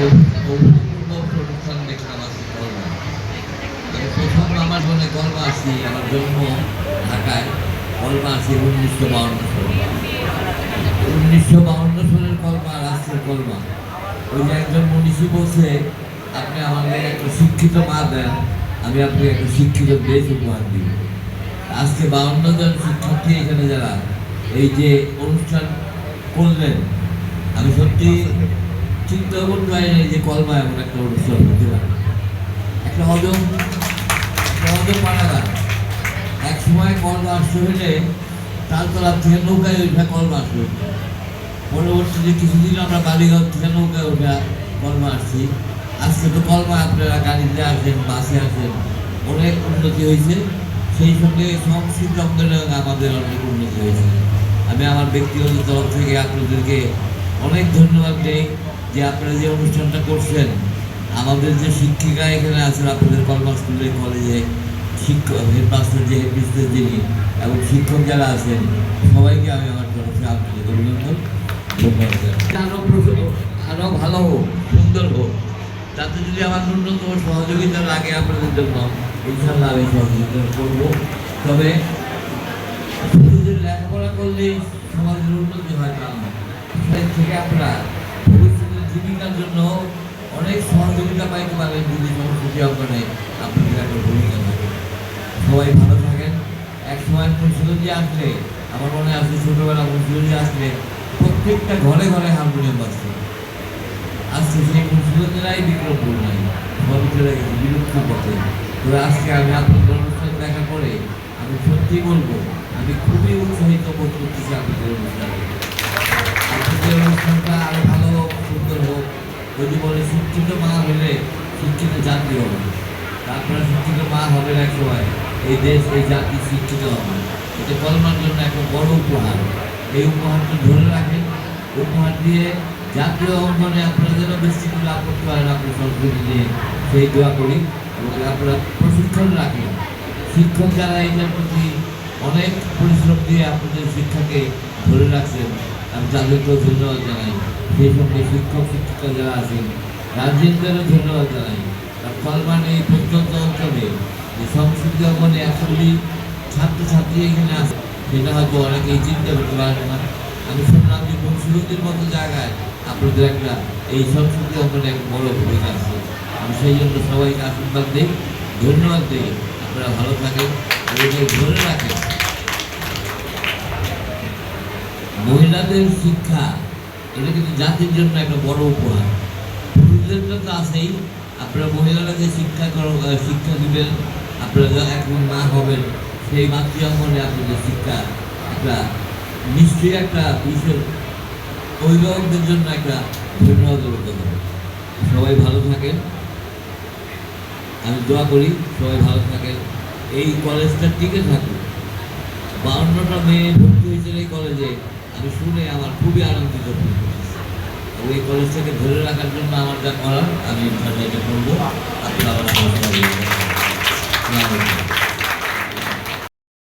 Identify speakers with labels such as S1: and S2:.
S1: অভূতপূর্ব অনুষ্ঠান দেখলাম আজকে আমি প্রথম আমার কলমা আসি আমার জন্ম ঢাকায় কলমা আসি উনিশশো বাউন্ন সালে উনিশশো বাউন্ন সালের কলমা রাষ্ট্রের কলমা ওই যে একজন মনীষী বলছে আপনি আমাদের একটা শিক্ষিত মা দেন আমি আপনাকে একটা শিক্ষিত দেশ উপহার দিব আজকে বাউন্ন জন শিক্ষার্থী এখানে যারা, এই যে অনুষ্ঠান করলেন, আমি সত্যি চিন্তা করতে পারিনি যে কলমা এমন একটা অনুষ্ঠান হতে পারে একটা হজম একটা হজম গান এক সময় কলমা আসতে হলে তালতলা থেকে নৌকায় ওইটা কলমা আসবে। পরবর্তীতে কিছুদিন আমরা বালিগাঁও থেকে নৌকায় ওঠা কলমা আসছি। আজকে তো কলমা আপনারা গাড়িতে আসেন, বাসে আসেন, অনেক উন্নতি হয়েছে। সেই সঙ্গে সংস্কৃতি আমাদের অনেক উন্নতি হয়েছে। আমি আমার ব্যক্তিগত তরফ থেকে আপনাদেরকে অনেক ধন্যবাদ দেই যে আপনারা যে অনুষ্ঠানটা করছেন। আমাদের যে শিক্ষিকা এখানে আছেন, আপনাদের কলমা স্কুলে কলেজে শিক্ষক, হেডমাস্টার যে হেডমিস্টার যিনি এবং শিক্ষক যারা আছেন, সবাইকে আমি আমার তরফে আপনাদের অভিনন্দন। ধন্যবাদ জানাই। আরও প্রস- আরও ভালো হোক, সুন্দর হোক। তাতে যদি আমার ন্যূনতম সহযোগিতা লাগে আপনাদের জন্য ইনশাল্লাহ আমি সহযোগিতা করব। তবে শুধু লেখাপড়া করলেই সমাজের উন্নতি হয় সেখান থেকে আপনারা ভবিষ্যতের জীবিকার জন্য অনেক সহযোগিতা পাইতে পারেন যদি সংস্কৃতি অঙ্গনে আপনাদের একটা ভূমিকা থাকে সবাই ভালো থাকেন। এক সময় মুন্সিগঞ্জে আসলে, আমার মনে আছে ছোটবেলা মুন্সিগঞ্জে আসলে প্রত্যেকটা ঘরে ঘরে হারমোনিয়াম বাজতো আজকে সেই মুন্সিগঞ্জেরাই বিক্রমপুর নাই। সব চলে গেছে বিলুপ্ত পথে তবে আজকে আমি আপনাদের অনুষ্ঠান দেখার পরে আমি সত্যি বলব, আমি খুবই উৎসাহিত বোধ করতেছি আপনাদের অনুষ্ঠানে। আপনাদের অনুষ্ঠানটা আরও ভালো সুন্দর হোক যদি বলে শিক্ষিত মা হলে শিক্ষিত জাতি হবে তারপরে শিক্ষিত মা হবে এক সময় এই দেশ এই জাতি শিক্ষিত হবে এটা কলমার জন্য একটা বড় উপহার এই উপহারটা ধরে রাখেন উপহার দিয়ে জাতীয় অঙ্গনে আপনারা যেন বিস্তৃতি লাভ করতে পারেন আপনার সংস্কৃতি নিয়ে সেই করি এবং আপনারা প্রশিক্ষণ রাখেন শিক্ষক যারা এটার প্রতি অনেক পরিশ্রম দিয়ে আপনাদের শিক্ষাকে ধরে রাখছেন। আমি তাদেরকেও ধন্যবাদ জানাই। সেই সঙ্গে শিক্ষক, শিক্ষিকা যারা আছেন গার্জেনদেরও ধন্যবাদ জানাই। আর কলমান এই প্রত্যন্ত অঞ্চলে যে সংস্কৃতি অঙ্গনে আসলে ছাত্রছাত্রী এখানে আছে, সেটা হয়তো অনেকেই চিন্তা করতে পারে না। আমি শুনলাম যে মুন্সিগঞ্জের মতো জায়গায় আপনাদের একটা এই সংস্কৃতি অঙ্গনে এক বড় ভূমিকা আছে। আমি সেই জন্য সবাইকে আশীর্বাদ দিই, ধন্যবাদ দিই। আপনারা ভালো থাকেন ধরে রাখেন। মহিলাদের শিক্ষা এটা কিন্তু জাতির জন্য একটা বড় উপহার। পুরুষদের তো আছেই। আপনারা মহিলাদেরকে শিক্ষা করো আহ, শিক্ষা দিবেন আপনারা যা এখন মা হবেন সেই মাতৃ অঙ্গনে আপনাদের শিক্ষা একটা নিশ্চয়ই একটা বিশেষ অভিভাবকদের জন্য একটা ধন্যবাদ সবাই ভালো থাকেন। আমি দোয়া করি সবাই ভালো থাকেন। এই কলেজটা টিকে থাকুক। বাউন্নটা মেয়ে ভর্তি হয়েছিল এই কলেজে। আমি শুনে আমার খুবই আনন্দিত ওই কলেজটাকে ধরে রাখার জন্য আমার যা করার, আমি এটা করব। আপনারা আমার